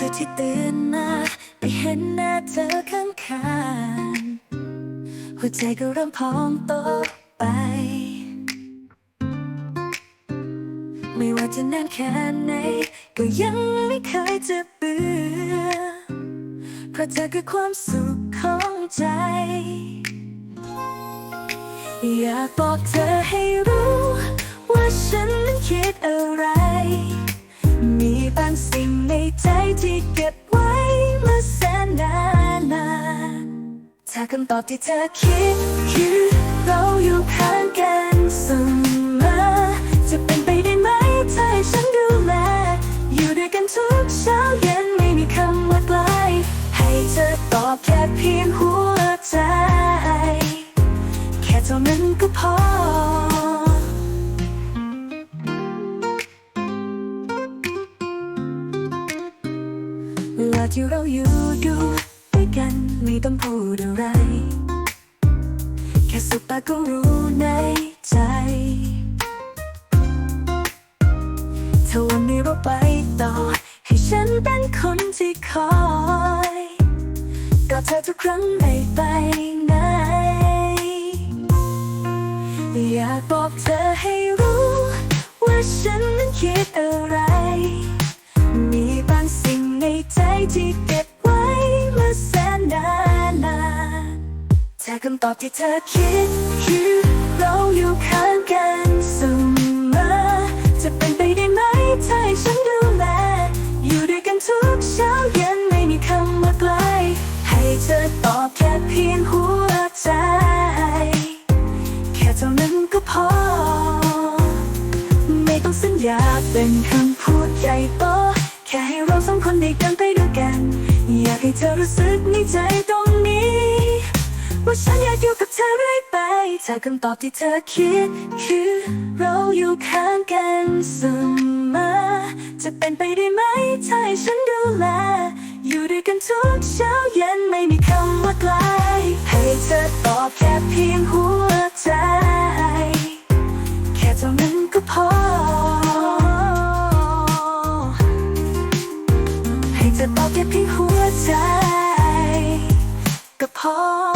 อยู่ที่ตื่นมาไปเห็นหน้าเธอข้างข้างๆหัวใจก็เริ่มพองโตไป ไม่ว่าจะนานแค่ไหนก็ยังไม่เคยจะเบื่อ เพราะเธอคือความสุขของใจ อยากบอกเธอให้รู้ ว่าฉันนั้นคิดอะไร ใจที่เก็บไว้มาแสนนานนานถ้าคำตอบที่เธอคิดคือเราอยู่ข้างกันเสมอจะเป็นไปได้ไหมถ้าให้ฉันดูแลอยู่ด้วยกันทุกเช้าเย็นไม่มีคำว่าไกลให้เธอตอบแค่เพียงหัวใจ แค่เท่านั้นก็พอาที่เราอยู่ดูด้วยกันไม่ต้องพูดอะไร แค่สุดตาก็รู้ในใจถ้าวันนี้เราไปต่อ ให้ฉันเป็นคนที่คอยกอดเธอทุกครั้งไม่ไปไหนอยากบอกเธอให้รู้ ว่าฉันนั้นคิดอะไร ที่เก็บไว้มาแสนนานนานถ้าคำตอบที่เธอคิดคือเราอยู่ข้างกันเสมอ จะเป็นไปได้ไหมถ้าให้ฉันดูแล อยู่ด้วยกันทุกเช้าเย็นไม่มีคำว่าไกล ให้เธอตอบแค่เพียงหัวใจ แค่เท่านั้นก็พอ ไม่ต้องสัญญาเป็นคำพูดใหญ่โต ค่ให้เราสองคนได้กันไปด้วยกัน อยากให้เธอรู้สึกในใจตรงนี้ ว่าฉันอยากอยู่กับเธอเรื่อยไปถ้าคำตอบที่เธอคิดคือเราอยู่ข้างกันเสมอจะเป็นไปได้ไหมถ้าให้ฉันดูแล อยู่ด้วยกันทุกเช้าเย็นไม่มีคำว่าไกลให้เธอตอบแค่เพียงหัว ใ